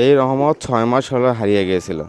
এই রহমত ছয় মাস হলো হারিয়ে গিয়েছিল।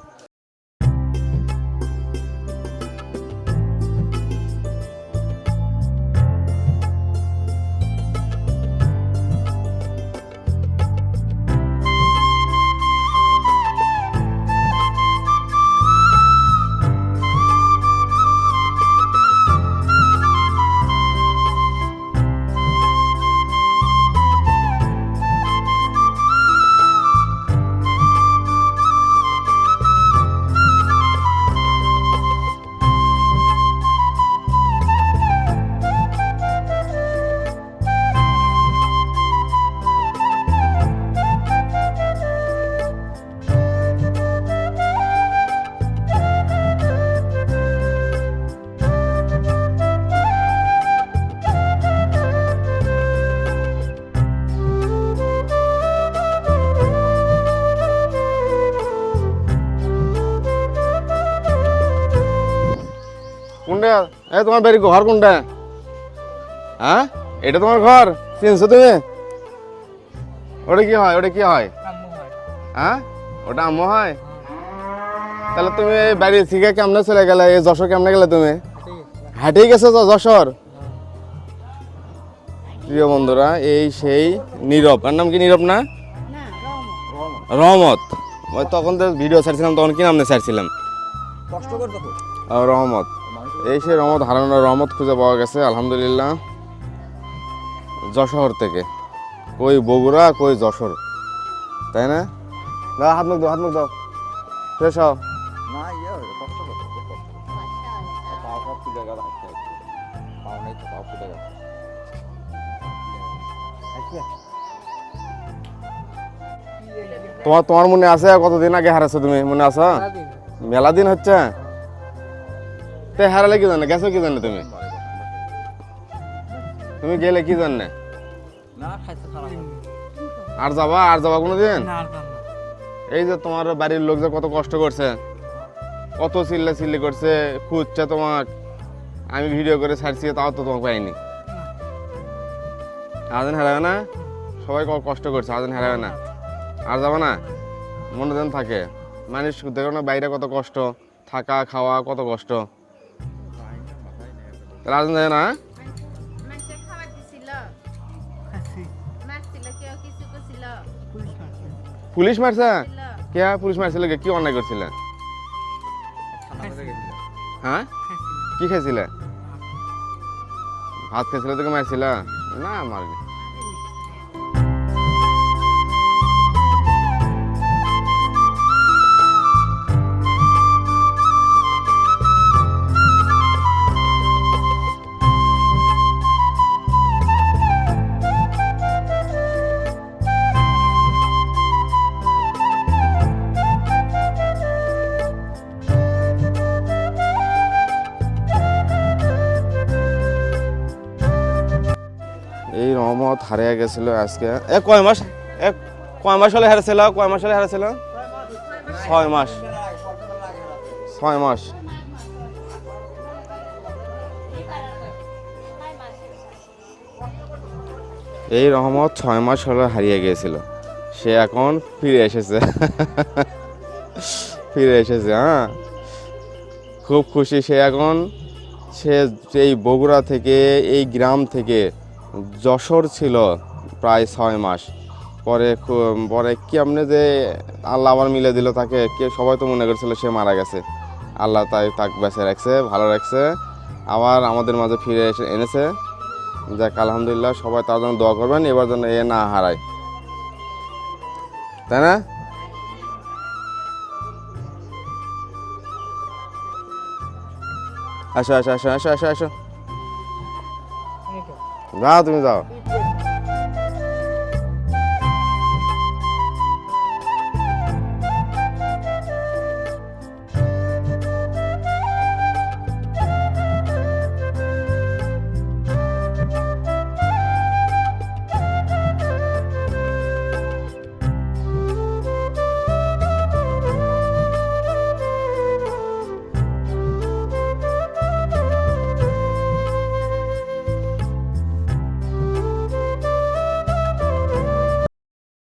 কোনটা এ তোমার বাড়ি ঘর কোনটা হ্যাঁ? এটা তোমার ঘর? চিনছো তুমি? ওটা কি হয়? ওটা কি হয়? হ্যাঁ? ওটা আম্মু হয়? তাহলে তুমি এই বাড়ি থেকে কেমনে চলে গেলে? এই যশোর কেমনে গেলে তুমি? হাঁটেই গেছো তো যশোর? প্রিয় বন্ধুরা এই সেই নীরব। আর নাম কি নীরব না? রহমত। ওই তখন তো ভিডিও ছাড়ছিলাম তখন কি নাম নিয়ে ছাড়ছিলাম? রহমত। এই সে রহমত হারানোর রহমত খুঁজে পাওয়া গেছে আলহামদুলিল্লাহ। যশোর থেকে। কই বগুড়া কই যশোর। তাই না? দাও হাত মুখ দাও হাত মুখ দাও। ফ্রেশ হও। না ইয়ে তোমার তোমার মনে আছে কতদিন আগে হারাছো তুমি? মনে আছো? মেলা দিন হচ্ছে? তে হারালে কি জানে? গেছো কি জানে তুমি? তুমি গেলে কি জানে? আর যাবা? আর যাবা কোনোদিন? এই যে তোমার বাড়ির লোক যে কত কষ্ট করছে কত চিল্লা চিল্লি করছে খুঁজছে তোমাক। আমি ভিডিও করে ছাড়ছি তাও তো তোমাকে পাইনি। আদিন হারাবে না? সবাই ক- কষ্ট করছে আদিন হারাবে না? আর যাবে না? মনে দেন থাকে। মানুষ দেখো না বাইরে কত কষ্ট থাকা খাওয়া কত কষ্ট। আদিন যায় না পুলিশ মারছে। কে পুলিশ মারছিল কি অন্যায় করছিলে? হ্যাঁ? কি খাইছিলে ভাত খাইছিলে তোকে মারছিল? না মারনি এই রহমত হারিয়ে গেছিল আজকে। এ, কয় মাস? এ, কয় মাস হলে হারাছিল? কয় মাস হলে হারাছিল? ছয় মাস। ছয় মাস। এই রহমত ছয় মাস হলে হারিয়ে গিয়েছিল সে এখন ফিরে এসেছে। ফিরে এসেছে হ্যাঁ। খুব খুশি সে এখন। সে এই বগুড়া থেকে, এই গ্রাম থেকে যশোর ছিল প্রায় ছয় মাস। পরে পরে কেমনে যে আল্লাহ আবার মিলে দিল তাকে, কে সবাই তো মনে করছিল সে মারা গেছে। আল্লাহ তাই তাকে বেঁচে রাখছে, ভালো রাখছে। আবার আমাদের মাঝে ফিরে এসে এনেছে। যাক, আলহামদুলিল্লাহ, সবাই তার জন্য দোয়া করবেন, এবার যেন এ না হারায়। তাই না? আসো আসো আসো আসো আসো আসো। Nada me dava.